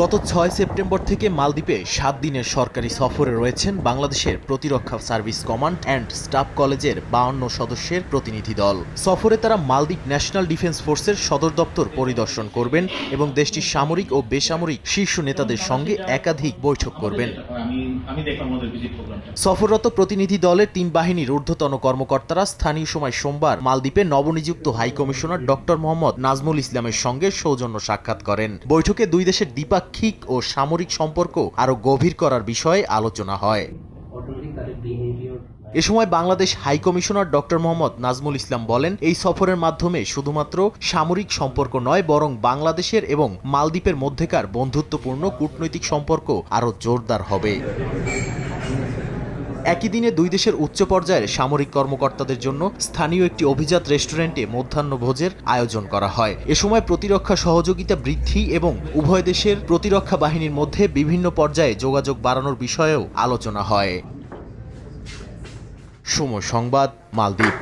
গত ছয় সেপ্টেম্বর থেকে মালদ্বীপে সাত দিনের সরকারি সফরে রয়েছেন বাংলাদেশের প্রতিরক্ষা সার্ভিস কমান্ড অ্যান্ড স্টাফ কলেজের বাউন্ন সদস্যের প্রতিনিধি দল। সফরে তারা মালদ্বীপ ন্যাশনাল ডিফেন্স ফোর্সের সদর দপ্তর পরিদর্শন করবেন এবং দেশটির সামরিক ও বেসামরিক শীর্ষ নেতাদের সঙ্গে একাধিক বৈঠক করবেন। সফররত প্রতিনিধি দলের তিন বাহিনীর ঊর্ধ্বতন কর্মকর্তারা স্থানীয় সময় সোমবার মালদ্বীপে নবনিযুক্ত high commissioner doctor Mohammad Nazmul ইসলামের সঙ্গে সৌজন্য সাক্ষাৎ করেন। বৈঠকে দুই দেশের দ্বিপাক্ষিক ও সামরিক সম্পর্ক আরও গভীর করার বিষয়ে আলোচনা হয়। এ সময় Bangladesh high commissioner doctor Mohammad Nazmul Islam বলেন, এই সফরের মাধ্যমে শুধুমাত্র সামরিক সম্পর্ক নয়, বরং বাংলাদেশের এবং মালদ্বীপের মধ্যেকার বন্ধুত্বপূর্ণ কূটনৈতিক সম্পর্ক আরও জোরদার হবে। একই দিনে দুই দেশের উচ্চ পর্যায়ের সামরিক কর্মকর্তাদের জন্য স্থানীয় একটি অভিজাত রেস্টুরেন্টে মধ্যাহ্নভোজের আয়োজন করা হয়। এ সময় প্রতিরক্ষা সহযোগিতা বৃদ্ধি এবং উভয় দেশের প্রতিরক্ষা বাহিনীর মধ্যে বিভিন্ন পর্যায়ে যোগাযোগ বাড়ানোর বিষয়েও আলোচনা হয়। সময় সংবাদ, মালদ্বীপ।